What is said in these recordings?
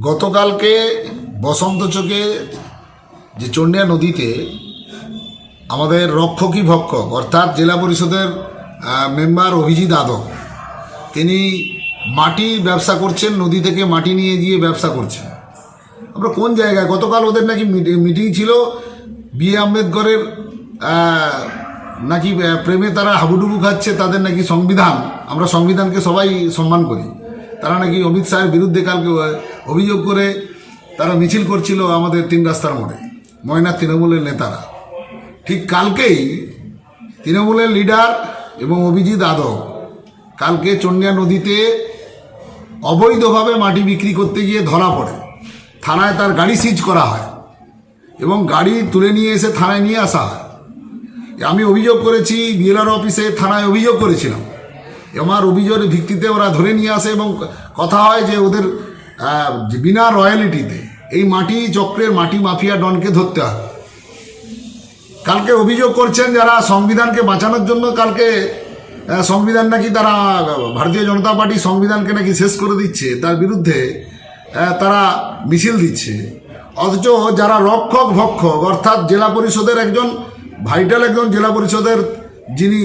গতকালকে বসন্ত চোখে যে চন্ডিয়া নদীতে আমাদের রক্ষকী ভক্ষক, অর্থাৎ জেলা পরিষদের মেম্বার অভিজিৎ আদক, তিনি মাটি ব্যবসা করছেন, নদী থেকে মাটি নিয়ে গিয়ে ব্যবসা করছেন। আমরা কোন জায়গায়? গতকাল ওদের নাকি মিটি- ছিল, বি আম্বেদকরের নাকি প্রেমে তারা হাবুডুবু খাচ্ছে, তাদের নাকি সংবিধান, আমরা সংবিধানকে সবাই সম্মান করি। তারা নাকি অমিত শাহের বিরুদ্ধে কালকে অভিযোগ করে তারা মিছিল করছিল আমাদের তিন রাস্তার মোড়ে, ময়না তৃণমূলের নেতারা। ঠিক কালকেই তৃণমূলের লিডার এবং অভিজিৎ আদব কালকে চন্ডিয়া নদীতে অবৈধভাবে মাটি বিক্রি করতে গিয়ে ধরা পড়ে। থানায় তার গাড়ি সিজ করা হয় এবং গাড়ি তুলে নিয়ে এসে থানায় নিয়ে আসা হয়। আমি অভিযোগ করেছি, বিএলআর অফিসে থানায় অভিযোগ করেছিলাম। আমার অভিযোগের ভিত্তিতে ওরা ধরে নিয়ে আসে এবং কথা হয় যে ওদের বিনা রয়্যালিটিতে এই মাটি চক্রের মাটি মাফিয়া ডনকে ধরতে হবে। কালকে অভিযোগ করছেন যারা সংবিধানকে বাঁচানোর জন্য কালকে সংবিধান নাকি তারা, ভারতীয় জনতা পার্টি সংবিধানকে নাকি শেষ করে দিচ্ছে, তার বিরুদ্ধে তারা মিছিল দিচ্ছে। অথচ যারা রক্ষক ভক্ষক, অর্থাৎ জেলা পরিষদের একজন, ভাইটাল একজন জেলা পরিষদের যিনি,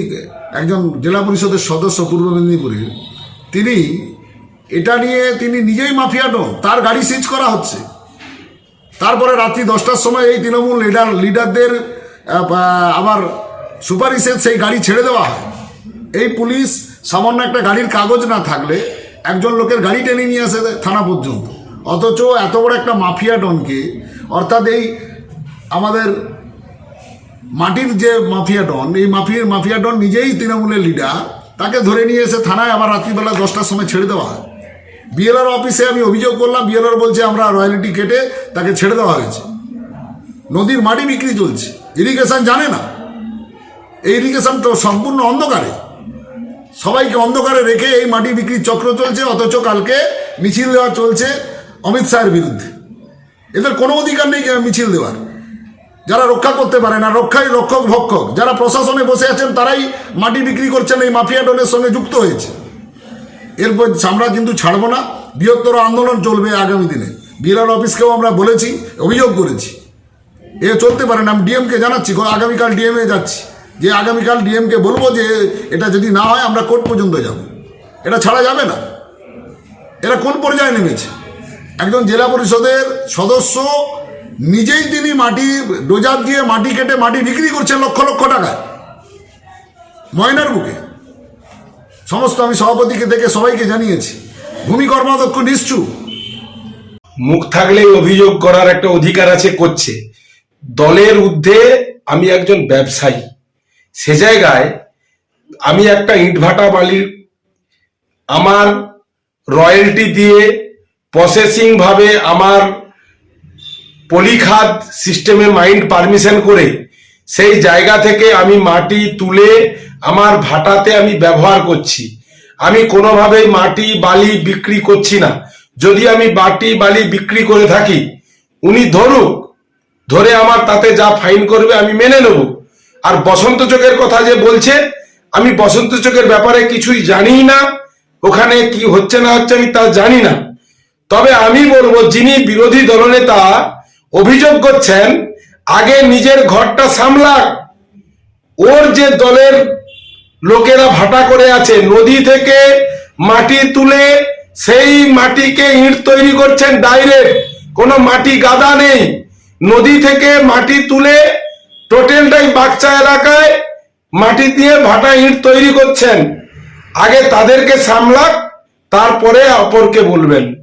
একজন জেলা পরিষদের সদস্য পূর্ব মেদিনীপুরের, তিনি এটা নিয়ে তিনি নিজেই মাফিয়া ডন তার গাড়ি সিজ করা হচ্ছে। তারপরে রাত্রি দশটার সময় এই তৃণমূল লিডার লিডারদের আবার সুপারিশের সেই গাড়ি ছেড়ে দেওয়া হয়। এই পুলিশ সামান্য একটা গাড়ির কাগজ না থাকলে একজন লোকের গাড়ি টেনে নিয়ে আসে থানা পর্যন্ত। অথচ এত বড় একটা মাফিয়া ডনকে, অর্থাৎ এই আমাদের মাটির যে মাফিয়া ডন, এই মাফিয়ার মাফিয়া ডন নিজেই তৃণমূলের লিডার তাকে ধরে নিয়ে এসে থানায় আবার রাত্রিবেলা দশটার সময় ছেড়ে দেওয়া হয়। বিএলআর অফিসে আমি অভিযোগ করলাম বিএলআর বলছে আমরা রয়্যালিটি কেটে তাকে ছেড়ে দেওয়া হয়েছে। নদীর মাটি বিক্রি চলছে। ইরিগেশন জানে না। এই ইরিগেশন তো সম্পূর্ণ অন্ধকারে। সবাইকে অন্ধকারে রেখে এই মাটি বিক্রির চক্র চলছে, অথচ কালকে মিছিল দেওয়া চলছে অমিত শাহের বিরুদ্ধে। এদের কোনো অধিকার নেই মিছিল দেওয়ার। যারা রক্ষা করতে পারে না, রক্ষাই রক্ষক ভক্ষক। যারা প্রশাসনে বসে আছেন, তারাই মাটি বিক্রি করছেন, এই মাফিয়া ডনের সঙ্গে যুক্ত হয়েছে। এরপর আমরা কিন্তু ছাড়বো না। বৃহত্তর আন্দোলন চলবে আগামী দিনে। বিএলআর অফিসকেও আমরা বলেছি, অভিযোগ করেছি। এ চলতে পারে না। আমি ডিএমকে জানাচ্ছি আগামীকাল ডিএমএ যাচ্ছি। যে আগামীকাল ডিএমকে বলব যে এটা যদি না হয়, আমরা কোর্ট পর্যন্ত যাব। এটা ছাড়া যাবে না। এরা কোন পর্যায়ে নেমেছে? একজন জেলা পরিষদের সদস্য নিজেই তিনি মাটি, ডোজার দিয়ে মাটি কেটে মাটি বিক্রি করছেন লক্ষ লক্ষ টাকায়। ময়নার বুকে। সমস্ত আমি সভাপতিকে দেখে সবাইকে জানিয়েছি। ভূমি কর্মাধ্যক্ষ নিশ্চুপ মুখ থাকলেই অভিযোগ করার একটা অধিকার আছে করছে। দলের ঊর্ধ্বে আমি একজন ব্যবসায়ী। সে জায়গায় আমি একটা ইটভাটা বালির আমার রয়্যালটি দিয়ে প্রসেসিং ভাবে আমার পলিখাত সিস্টেমে মাইন্ড পারমিশন করে সেই জায়গা থেকে আমি মাটি তুলে আমার ভাটাতে আমি ব্যবহার করছি। আমি কোনোভাবেই মাটি, বালি বিক্রি করছি না। যদি আমি মাটি, বালি বিক্রি করে থাকি, উনি ধরুক, ধরে আমার তাতে যা ফাইন করবে আমি মেনে নেব। আর বসন্ত চোখের কথা যে বলছে, আমি বসন্ত চোখের ব্যাপারে কিছুই জানি না। ওখানে কি হচ্ছে না হচ্ছে আমি তা জানি না। তবে আমি বলব, যিনি বিরোধী দলনেতা, অভিযোগ করছেন নিজের ঘরটা সামলাক। ওর যে দলের লোকেরা ভাটা করে আছে, নদী থেকে মাটি তুলে সেই মাটিকে ইট তৈরি করছেন ডাইরেক্ট। কোনো মাটি গাদা নেই। নদী থেকে মাটি তুলে টোটালটাই বাগচা এলাকায় মাটি দিয়ে ভাটা ইট তৈরি করছেন। আগে তাদেরকে সামলাক, তারপরে অপরকে বলবেন।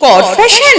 কর ফ্যাশন